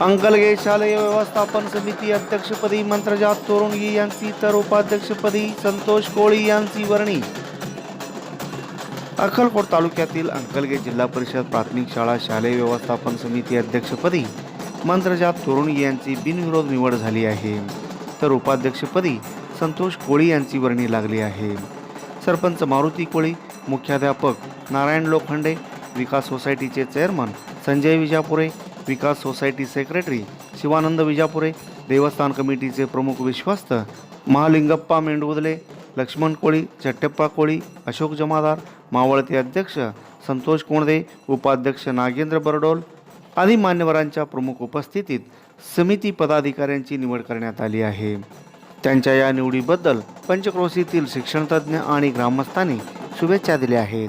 अंकलगे शालेय व्यवस्थापन समिती अध्यक्षपदी मंत्रजात तोरणगी यांची तर उपाध्यक्षपदी संतोष कोळी यांची वर्णी. अक्कलकोट तालुक्यातील अंकलगे जिल्हा परिषद प्राथमिक शाळा शालेय व्यवस्थापन समिती अध्यक्षपदी मंत्रजात तोरणगी यांची बिनविरोध निवड झाली आहे. तर उपाध्यक्षपदी संतोष कोळी यांची वर्णी लागली आहे. सरपंच मारुती कोळी मुख्याध्यापक नारायण लोखंडे विकास सोसायटीचे chairman Sanjay Vijapure Vikas society secretary Shivanand Vijapure देवस्थान कमिटीचे प्रमुख विश्वस्त महालिंगप्पा मेंढुदले लक्ष्मण कोळी चट्टप्पा कोळी अशोक जमादार मावळते अध्यक्ष संतोष कोंडदे उपाध्यक्ष नागेंद्र बरडोल आदी मान्यवरांच्या प्रमुख उपस्थितीत समिती पदाधिकाऱ्यांची निवड करण्यात आली आहे. त्यांच्या या निवडीबद्दल पंचक्रोशीतील शिक्षणतज्ज्ञ आणि ग्रामस्थांनी शुभेच्छा दिल्या आहेत.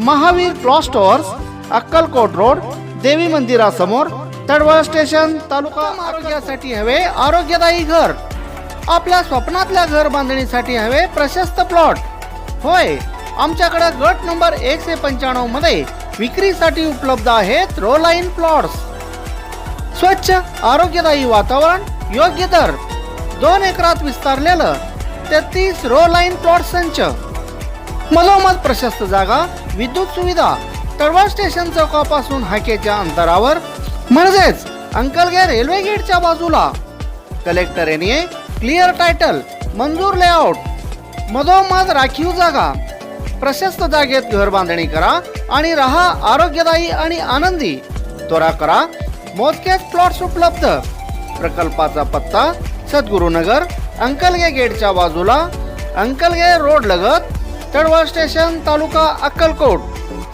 Mahavir cloth stores Akkalkot road देवी मंदिरासमोर तडवळ स्टेशन तालुका आरोग्यासाठी हवे आरोग्यदायी घर. आपल्या स्वप्नातल्या घर बांधणीसाठी हवे प्रशस्त प्लॉट. होय आमच्याकडे गट नंबर एकशे पंच्याण्णवमध्ये विक्रीसाठी उपलब्ध आहेत रो लाईन प्लॉट्स. स्वच्छ आरोग्यदायी वातावरण योग्य दर. दोन एकरात विस्तारलेलं तेहतीस रो लाईन प्लॉट संच. मधोमध प्रशस्त जागा विद्युत सुविधा तळवा स्टेशन चौकापासून हाकेच्या अंतरावर म्हणजेच अंकलगे रेल्वे गेटच्या बाजूला. कलेक्टर एरिये क्लिअर टायटल मंजूर लेआउट. मधोमध राखीव जागा. प्रशस्त जागेत घर बांधणी करा आणि राहा आरोग्यदायी आणि आनंदी. त्वरा करा मोजकेच प्लॉट्स उपलब्ध. प्रकल्पाचा पत्ता सद्गुरुनगर अंकलगे गेटच्या बाजूला अंकलगे रोड लगत तळवा स्टेशन तालुका अक्कलकोट.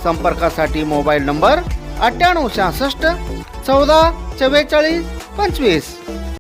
संपर्कासाठी मोबाईल नंबर अठ्ठ्याण्णव सहासष्ट चौदा चव्वेचाळीस पंचवीस.